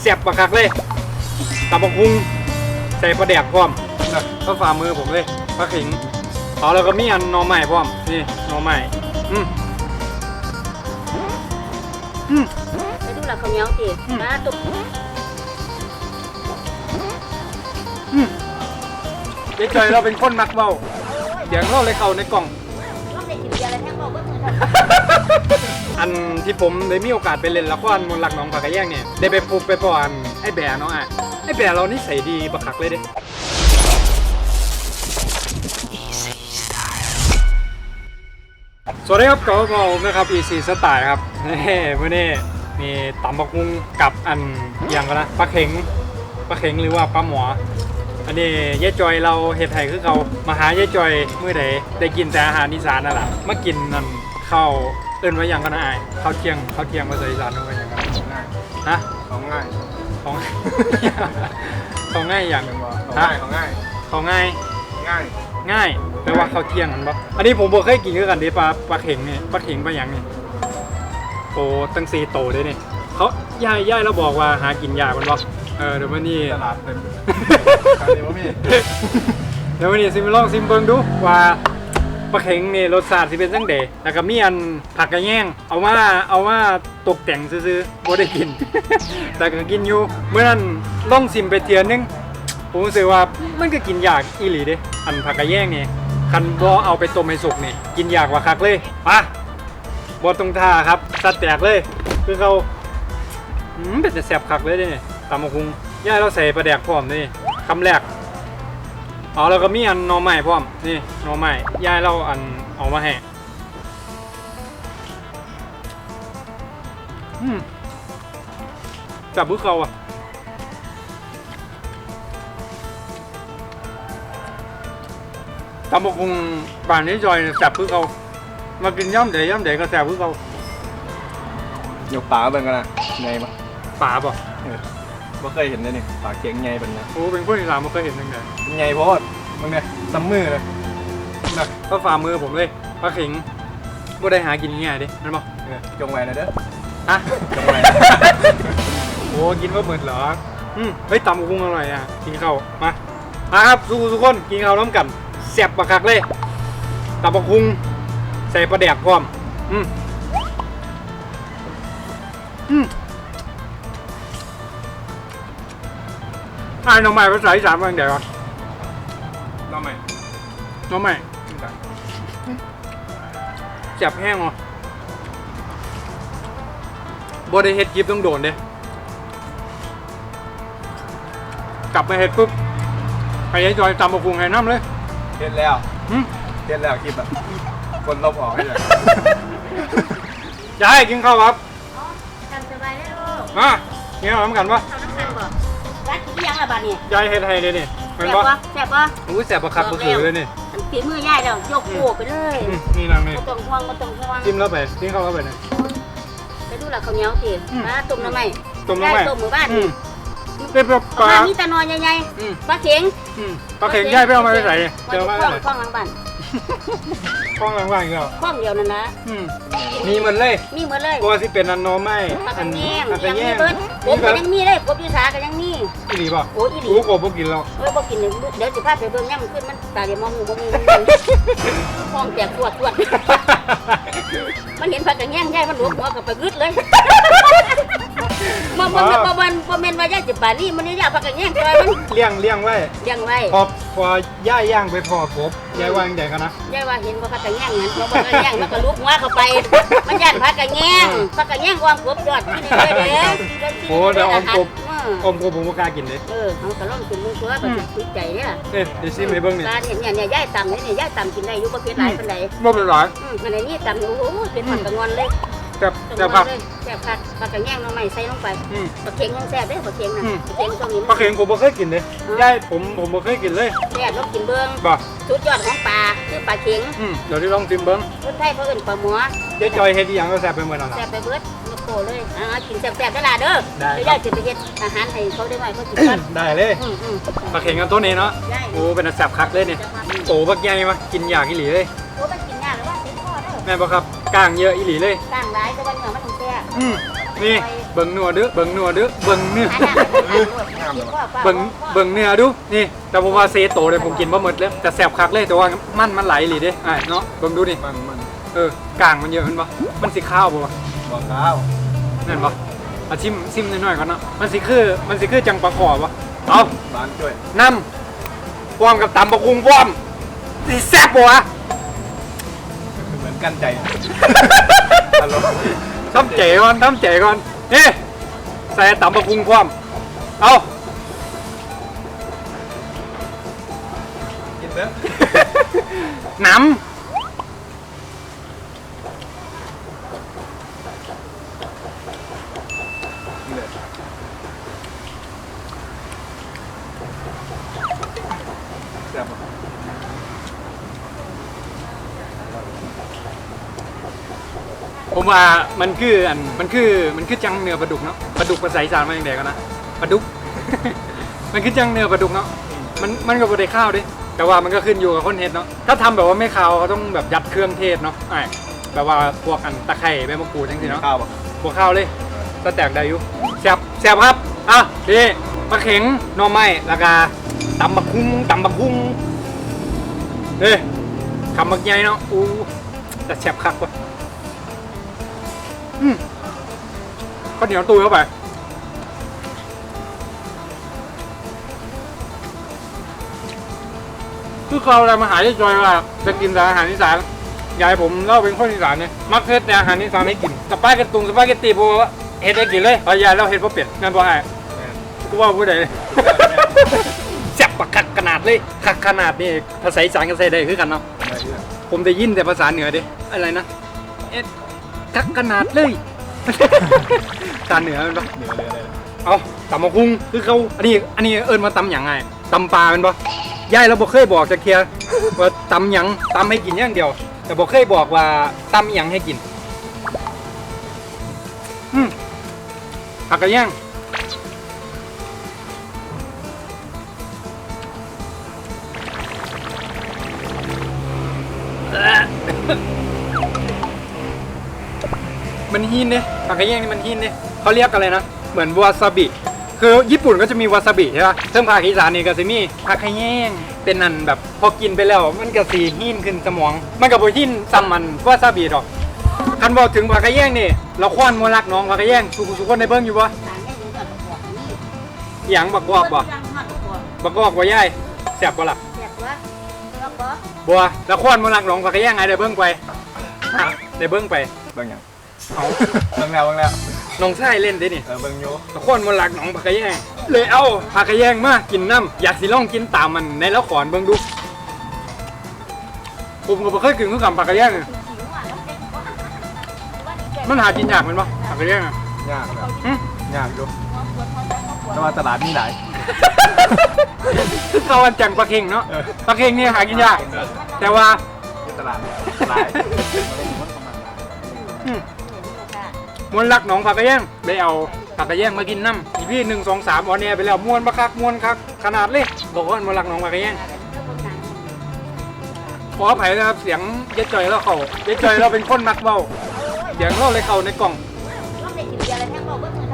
แซ่บบักคักเลยตับบักฮุงใส่ปลาแดกพร้อมนะก็ฝ่ามือผมเลยปลาขิงเอาแล้วก็มีอันหน่อใหม่พร้อมนี่หน่อใหม่อืมอืมไปดูหลักข้าวเหนียวสิอืมมาตุกอืมเจ๊จอยเราเป็นคนมักเบาเดี๋ยวเราเลยเข้าในกล่องต้องได้กินเบียร์อะไรแท่งบอกว่ามือท อันที่ผมได้มีโอกาสไปเล่นละครมนต์รักหน้องผักกะแยงเนี่ยได้ไปพบไปปอนไอ้แบร์เนาะอะไอ้แบร์เรานี่ใส่ดีบักคักเลยเด้สวัสดีครับกับเรานะครับ EC สไตล์ครับนี่มื่อนี้มีตำบักมุงกับอันอย่างกันนะปลาเข็งปลาเข็งหรือว่าปลาหมออันนี้ยายจอยเราเฮ็ดไห้คือเขามาหายายจอยเมื่อใดได้กินแต่อาหารอีสานนั่นแหละมากินนั่นข้าว เอิ้นว่าหยังกันนะอายข้าวเที่ยงข้าวเที่ยงภาษาอีสานเอิ้นว่าหยังกันง่ายฮะของง่ายของของง่ายอย่างเป็นว่าของฮะง่ายของง่ายของง่ายง่ายง่ายแปลว่าข้าวเที่ยงนั่นปะอันนี้ผมบ่เคยกินคือกันเดิปลาปลาเข็งนี่ปลาเข็งปลาหยังนี่โอ้ตั้งสี่โตเลยนี่เขายายยายเราบอกว่าหากินยากมันบ่เออเดี๋ยววันนี้ตลาดเต็มขายดีวะพี่เดี๋ยววันนี้ซิมลองซิมเบิงดูว่า ปลาเข็งนี่รสชาติสิเป็นจังไดแล้วก็มีอันผักกระแยงเอามาเอามาตกแต่งซื่อๆบ่ได้กิน แต่ก็กินอยู่เมื่อนั้นลองซิมไปเทียนนึงผมรู้สึกว่ามันก็กินยากอีหลีเด้อันผักกระแยงนี่คันบ่เอาไปต้มให้สุกนี่กินยากกว่าคักเลยปะบ่ตรงท่าครับสัดแตกเลย คือเขาอืมเป็นแต่แซ่บคักเลยเด้นี่ตำบักหุงย่าเราใส่ปลาแดกพร้อมนี่คำแรก อ๋อแล้วก็มีอันหน่อใหม่พร้อมนี่หน่อใหม่ยายเราอันเอามาให้อืมจับบุกเขาอะตำบกคงป่านนี้จอยเนี่ยแสบพึ่เขามากินย่ำเด๋ย่ำเด๋ก็แสบพึ่เขายกปลาเป็นกันนะไงมาป่าป่ะ บ่เคยเห็นเลยนี่ปลาเก่งไงเป็นไงโอ้เป็นคนอีสานไม่เคยเห็นตั้งแต่ไงเพราะว่ามึงเนี่ยซ้ำมือเลยแบบก็ฝ่ามือผมเลยปลาขิงบ่ได้หากินง่ายๆดินั่นป่ะเออจงไว้นะเด้อฮะจงไว้โอ้กินว่าเหมือนเหรออืมเฮ้ยตำกุ้งอร่อยอะกินข้าวมามาครับทุกทุกคนกินข้าวน้ำกันแซ่บปะคักเลยตำบักคุงใส่ปลาแดกพร้อมอืมอืม ไอ้น้องใหม่ภาษาอีสานว่าอย่างไรวะน้องใหม่น้องใหม่แซ่บแห้งเหรอบ่ได้เฮ็ดคลิปต้องโดนเด้กลับมาเฮ็ดปุ๊บไปยัยจอยตำบักคุงให้น้ำเลยเห็นแล้วหึเห็นแล้วคลิปอะคนลบออกให้เลยจะให้กินข้าวครับำทำสบายได้ลูกมากินข้าวน้ำกันปะ ทำน้ำกันบ่ร้านกินยังละบาดนี่ยายเฮ็ดให้เลยนี่แซ่เป็นบปะปะแซ่บปะอู้แสบประคักประคือเลยนี่อันฝีมือย่ายแล้วยกโขกไปเลยอืมนี่นางนี่บ่ต้องห่วงบ่ต้องห่วงจิ้มแล้วไปกินข้าวแล้วไปนี่ ไปดูหลักข้าวเหนียวสิอืม มาต้มน้ำไหมต้มน้ำไหมยายต้มหมู่บ้านอืมเป็นปลาปเอาลามามีแตะนอนใหญ่อืมๆปลาเข็งอืมปลาเข็งยายไปเอามาได้ไหนมาเจอดูมาคล้ได้องไหนคล้องหลังบ้าน คล้องว่างๆอีกแล้วคล้องเดียวนั่นนะอืมมีหมันเลย มีหมดเลยตัวที่เป็นอันโนอไม่ปลากอัระนแยงอันกระยังแยมีงเบิดกนี่บแบก็บยังมีเลยกบอยู่สาก็ยังมีอีหลีป่ะโอ้อีหลีอู้กบบ่กินแล้วเอ้ยบ่กินเลยเดี๋ยวสิพาไปเบิ่งย่ำขึ้นมันตาเดี๋ยวมองหูบ่มีคล้องแตกปวดปวดมันเห็นผักกระแยงใหญ่มันหลวมหัวกับไปกึดเลย มันบ่แม่นบ่แม่นบ่แม่นว่าย่าสิปานี่มันนี่ย่าผักกระแยงซอยมันเลี้ยงเลี้ยงไว้เลี้ยงไว้พอพอย่ายย่างไปพอกบยายวางใหญ่กันนะยายว่าเห็นว่าผักกระแยงนั้นเพราะผักกระแยงมันก็ลุกหัวเข้าไป มันย่านผักกระแยงผักกระแยงความกบยอดที่นี่เลยเด้อโอ้เดี๋ยวเอากบเอออมกบผมบ่กล้ากินเลยเออเอากระล่องกินมึงตัวแบบติดใจเนี่ยเอ๊ะเดี๋ยวซิมให้เบิ่งนี่การเห็นเนี่ยเนี่ยย่ายต่ำเนี่ยเนี่ยย่ายต่ำกินได้อยู่ประเภทหลายปานใดบ่เป็นไรอืมมันไอ้นี่ต่ำโอ้โหเป็นหมันกระงอนเลย แต่กแต่ระงผัอกนเลยแซ่บคักปลากระแยงน้องใหม่ใส่ลงไปอืม ปลาเค็งยังแซ่บเด้อปลาเค็งน่ะอืมปลาเค็งช่วงนี้ปลาเข็งผมบ่เคยกินเลยยายผมผมบ่เคยกินเลยแซ่บลองกินเบิ่งบ่สุดยอดของปลาคือปลาเค็งอืมเดี๋ยวที่ลองซิมเบิ่งคนไทยเขาเอิ้นปลาหมัวเจ๊จอยเฮ็ดอีหยังก็แซ่บไปหมดแล้วล่ะ แซ่บไปเบิดมาโคเลยอ่ากินแซ่บๆได้อล่ะเด้อได้เดี๋ยวครัย่าบยจะไปเฮ็ดอาหารให้เขาได้ไว้เขากินกันได้เลยอืมอืมปลาเข็งกันตัวนี้เนาะได้โอ้เป็นอันแซ่บคักเลยนี่โตบักใหญ่มากินยากอีหลีเลย ม่นบ่ครับก้างเยอะอีหลีเลยต่างหลายแต่ว่าเนื้อมันต้องแซ่บอืมนี่ไปเบิ่งนัวเด้อเบิ่งนัวเด้อเบิ่งเนื้อหาหน้าไปทางรวดพ่อป้าเบิ่งเบิ่งเนื้อดูนี่ แต่ผมว่าเซโตเลยผมกินบ่หมดเลยแต่แซ่บคักเลยแต่ว่ามันมันไหลอีหลีเด้อะเนาะเบิ่งดูนี่มันมันเออกลางมันเยอะมันปะมันสิข้าวบ่วะบ่ข้าวนั่นปะเอาชิมชิมหน่อยๆก่อนเนาะมันสิคือมันสิคือจังปลาขอปะเอาบ้านช่วยน้ำพร้อมกับตำบะคุงพร้อมสิแซ่บบ่วะเหมือน กันใจฮัลโหลทำเจ๋ก่อนทำเจ๋ก่อนนี่ใส่ตำบะคุงพร้อมเอากินเด้อหน้กินเลยแซ่บบ่ำผม ว่ามันคืออันมันคือมันคือจังเนื้อปลาดุกเนาะปลาดุกภาษาอีสานมาอย่างเดียวกันนะปลาดุก มันคือจังเนื้อปลาดุกเนาะมันมันก็บ่ได้ข้าวดิแต่ว่ามันก็ขึ้นอยู่กับคนเฮ็ดเนาะถ้าทำแบบว่าไม่ข้าวเขาต้องแบบยัดเครื่องเทศเนาะไอ้แบบว่าพวกอันตะไคร้ใบมะกรูดจังซี่เนาะ ข้าวบ่พวกข้าวเลยสแต็กได้อยู่แซ่บแซ่บครับ อะนี่มะเข็งหน่อไม้แล้วก็ตำบักคุ้งตำบักคุ้งเอ้ยคำบักใหญ่เนาะอู้แต่แซ่บคักว่ะ อืมข้าวเหนียวตุยเข้าไป คือเขาอะไรมาหาที่จอยว่าจะกินแต่อาหารอีสานยายผมเล่าเป็นคนอีสานเนี่ยมักเฮ็ดแต่อาหารอีสานให้กินสปาเกตตุงสปาเกตตีโบว่าเฮ็ดได้กินเลยพอยายเราเฮ็ดบ่เป็ดงั้นบ่ให้กูว่าผู้ใดแซ่บปากคักขนาดเลยคักขนาดนี่ภาษาอีสานก็ใส่ได้คือกันเนาะผมได้ยินแต่ภาษาเหนือดิอะไรนะเอ็ด คักขนาดเลยภาเหนือมันปะเหนือเลยเลยเอาตำมะคุงคือเขาอันนี้อันนี้เอิญมาตำหยังไงตำปลาเป็นปะยายเราบอกเคยบอกจะเคลียร์ว่าตำหยังตำให้กินอย่างเดียว แต่บอกเคยบอกว่าตำหยังให้กินอืมผักกระย่าง มันหินเนี่ยผักกระย่างนี่มันหินเนี่ยเขาเรียกอะไรนะ เหมือนวาซาบิ คือญี่ปุ่นก็จะมีวาซาบิใช่ปะซึ่งภาคอีสานนี่ก็จะมีผักขะแยงเป็นนั่นแบบพอกินไปแล้ว มันก็สีหินขึ้นสมอง มันก็บ่หินซ้ำมันวาซาบิดอกคันบอกถึงผักขะแยงนี่เราคว้านมวลักน้องผักขะแยงสุกุสุคนในเบิ้งอยู่ปะทางนี้อยู่กับบอกนี่อหย่างบักกอกบ่จังมากกว่าบักกอกบ่ยายแซ่บบ่ล่ะแซ่บวะแล้วก็บัวแล้วคว้านมวลักน้องผักขะแยงไงได้เบิ้งไปฮะได้เบิ้งไปเบิ่งหยัง เอาเบิ่งแล้วเบิ่งแล้วน้องชายเล่นได้นี่เออเบิ่งอยู่ตะโคนมันหลักหนองผักกะแยง เลยเอาผักกะแยงมากินน้ำอยากสิลองกินตามมันในแล้วขอนเบิ่งดู ผมก็บ่เคยกินคือกับผักกะแยงอะหิวอะแล้วเด็กว่าดีใจมันหากินยากแมันปะผักกะแยงอะยากแล้วหึยากอยู่หัวปวดหัวใจหัวปวดแต่ว่าตลาดมีหลาย คือเขาวันจังปลาเค็งเนาะเออ ปลาเค็งนี่หากินยาก แต่ว่าที่ตลาดหลายอืม มวนรักหนองผักกะแยงเลยเอาผักกะแยงมากินน้ำอีพี่หนึ่งสองสามออนแอร์ไปแล้วมวนบักคักมวนคักขนาดเลยบอกว่ามวนรักหนองผักกะแยงขออภัยนะครับเสียงเจ๊จอยแล้วเขาเจ๊จอยเราเป็นคนมักเบาเสียงเราเลยเข้าในกล่องต้องได้กินเบียร์อะไรแท่งบอกว่ามือ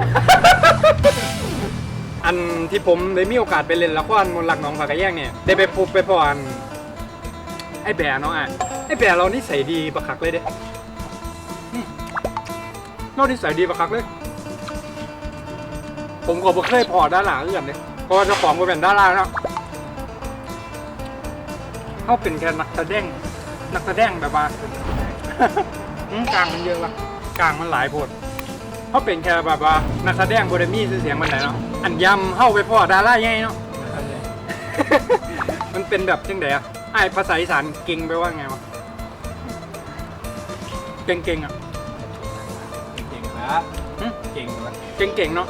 อันที่ผมได้มีโอกาสไปเล่นละครมนต์รักหน้องผักกะแยงเนี่ยได้ไปพบไปพออันไอ้แบร์เนาะอะไอ้แบร์เรานิสัยดีประคักเลยเด้อืม เรานิสัยดีประคักเลย ผมก็บ่เคยพอดาราเอื่อนเลยเพราะว่าเจ้าของก็เป็นดาราเนาะเขาเป็นแค่นักแสดงนักแสดงแบบว่า อืมกลางมันเยอะละกลางมันหลายโพดเขาเป็นแค่แบบว่านักแสดงบรมีชื่อเสียงมันไหนเนาะอันยำเข้าไปพ่อดาราใหญ่เนาะ มันเป็นแบบจังไดอะไอายภาษาอีสานเก่งไปว่าไงวะ เก่งๆอะเก่งนะ หึ เก่งนะเก่งๆเนาะ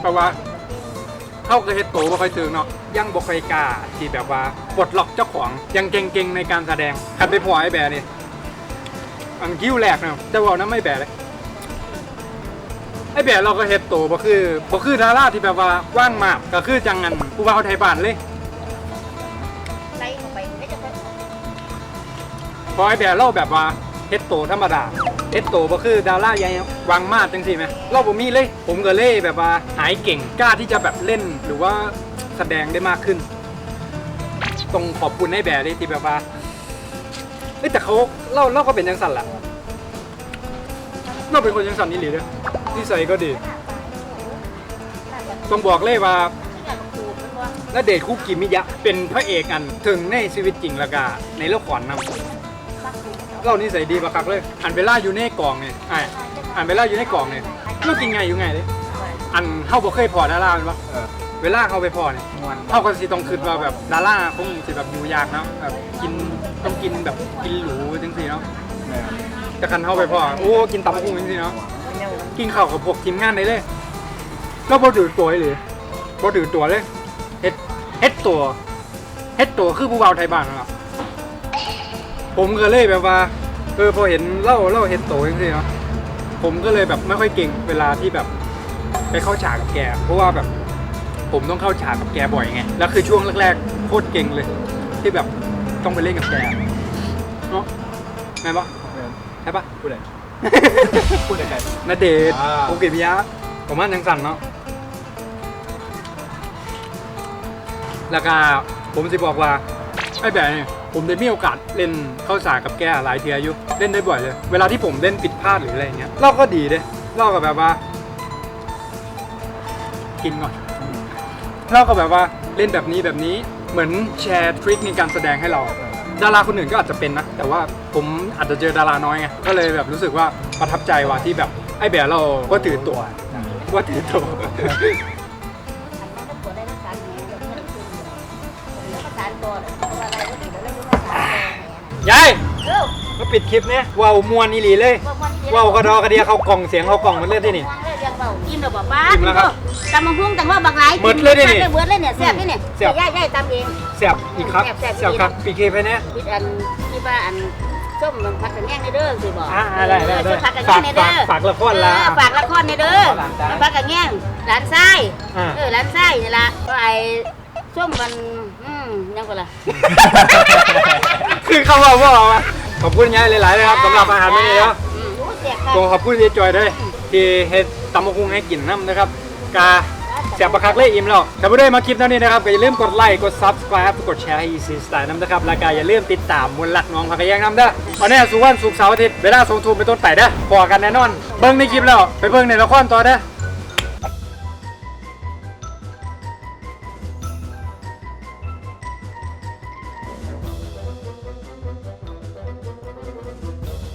แปลว่าเข้ากับเฮ็ดโตบ่ค่อยถึงเนาะยังบ่ค่อยกล้าที่แบบว่าปลดล็อกเจ้าของยังเก่งๆในการแสดงคันไปพอไอ้แบร์นี่อันคิ้วแรกเนาะแต่ว่านั้นไม่แบร์เลยไอ้แบบเราก็เฮ็ดโตบ่คือบ่คือดาราที่แบบว่าว่างมากก็คือจังงันผู้ว่าเขาไทยบ้านเลย พอไอแบบเราแบบว่าเฮ็ดโตธรรมดาเอสโตบ่คือดาราใหญ่วางมาดจังซี่ไหมเราบ่มีเลย ผมก็เลยแบบว่าหายเก่งกล้าที่จะแบบเล่นหรือว่าแสดงได้มากขึ้นต้องขอบคุณให้แบร์เลยที่แบบว่าเอ้แต่เขาเล่าเล่าก็เป็นยังสันล่ะเราเป็นคนยังสันนี่หรือเด้อนิสัยก็ดีต้องบอกเลยว่าณเดชคุกิมิยะ เป็นพระเอกอันถึงในชีวิตจริงล้วก็ในละครนำ เรานิสัยดีปะครับเลย อันเวลาอยู่ในกล่องเนี่ยไอ้อันเวลาอยู่ในกล่องเนี่ยเรากินไงอยู่ไงเลยอันเฮาบ่เคยพอดาราเป็นปะเออเวลาเขาไปพอเนี่ยมวนเฮาก็สิต้องคิดว่าแบบดาราคงสิแบบอยู่ยากเนาะแบบกินต้องกินแบบกินหรูจังซี่เนาะแม่แต่คันเฮาไปพอโอ้กินตำบักหุ่งจังซี่เนาะกินข้าวกับพวกทีมงานได้เลยเราบ่ดื้อตัวเลยบ่ดื้อตัวเลยเฮ็ดเฮ็ดตัวเฮ็ดตัวคือผู้เบาไทยบ้านนะครับ ผมก็เลยแบบว่าเออพอเห็นเล่าเล่าเฮ็ดตัวจริงๆเนาะผมก็เลยแบบไม่ค่อยเก่งเวลาที่แบบไปเข้าฉากกับแก เพราะว่าแบบผมต้องเข้าฉากกับแกบ่อยไงแล้วคือช่วงแรกๆโคตรเก่งเลย ที่แบบต้องไปเล่นกับแกเนาะแม่นปะแม่นใช่ปะพูดอะไรพูดอะไรนาเดชน์อ่าโอเกมิยะผมว่ายังสั่นเนาะแล้วก็ผมจะบอกว่าไอ้แบบเนี่ย ผมได้มีโอกาสเล่นเข้าสากกับแกหลายเทียอยู่เล่นได้บ่อยเลย เวลาที่ผมเล่นผิดพลาดหรืออะไรอย่างเงี้ยเราก็ดีเด้เราก็แบบว่า กินก่อนเราก็แบบว่าเล่นแบบนี้แบบนี้เหมือนแชร์ทริคในการแสดงให้เรา ดาราคนอื่นก็อาจจะเป็นนะ แต่ว่าผมอาจจะเจอดาราน้อยไงก็เลยแบบรู้สึกว่าประทับใจว่าที่แบบไอ้แบบเราก็ถือตัวว่าถือตัวยายมา ปิดคลิปเนี่ยว้าวมวนอีหลีเลยว้าวกระดอกระเดียเขากล่องเสียงเขากล่องมันเล่นที่นี่อิ่มแล้วบอกป้าอิ่มแล้วครับตำมะฮุ่งแต่ว่าบางหลายหมดเลยดินี่เบิดเลยเนี่ยแซ่บนี่เนี่ยแซ่บ ย่าย่าตำเองเสียบอีกครับแซ่บแซ่บเสียบครับปีเคไปเนี่ย คิดอันที่ว่าอันส้มมันผัดกระแง่งในเด้อสิบอกอ่าได้ได้ได้ส้มผัดกระฝาแง่กงในเด้อฝากฝากละครละเออฝากละครในเด้อหลานจ้าผัดกระแง่งหลานไส้อ่า เออหลานไส้นี่ละก็ไอ้ส้มมันอืมยังก็ล่ะ คือเขาบอกว่าว่าขอบคุณยายหลายๆเลยครับสำหรับอาหารมื้อนี้เนาะอืมโอ้แซ่บครับก็ขอบคุณยายจอยด้วยที่เฮ็ดตำมะคุงให้กินน้ำนะครับกาเสียบประคักเลยอิ่มแล้วถ้าไม่ได้มาคลิปเท่านี้นะครับก็อย่าลืมกดไลค์กด subscribe กดแชร์ให้ Easy Style น้ำนะครับแล้วก็อย่าลืมติดตามมวลหลักน้องพักกะแยงน้ำเด้อวันนี้สุวรรณสุกร์เสาร์อาทิตย์เวลาสองทุ่มเป็นต้นไปเด้อพอกันแน่นอนเบิ่งในคลิปแล้วไปเบิ่งในละครต่อเด้อ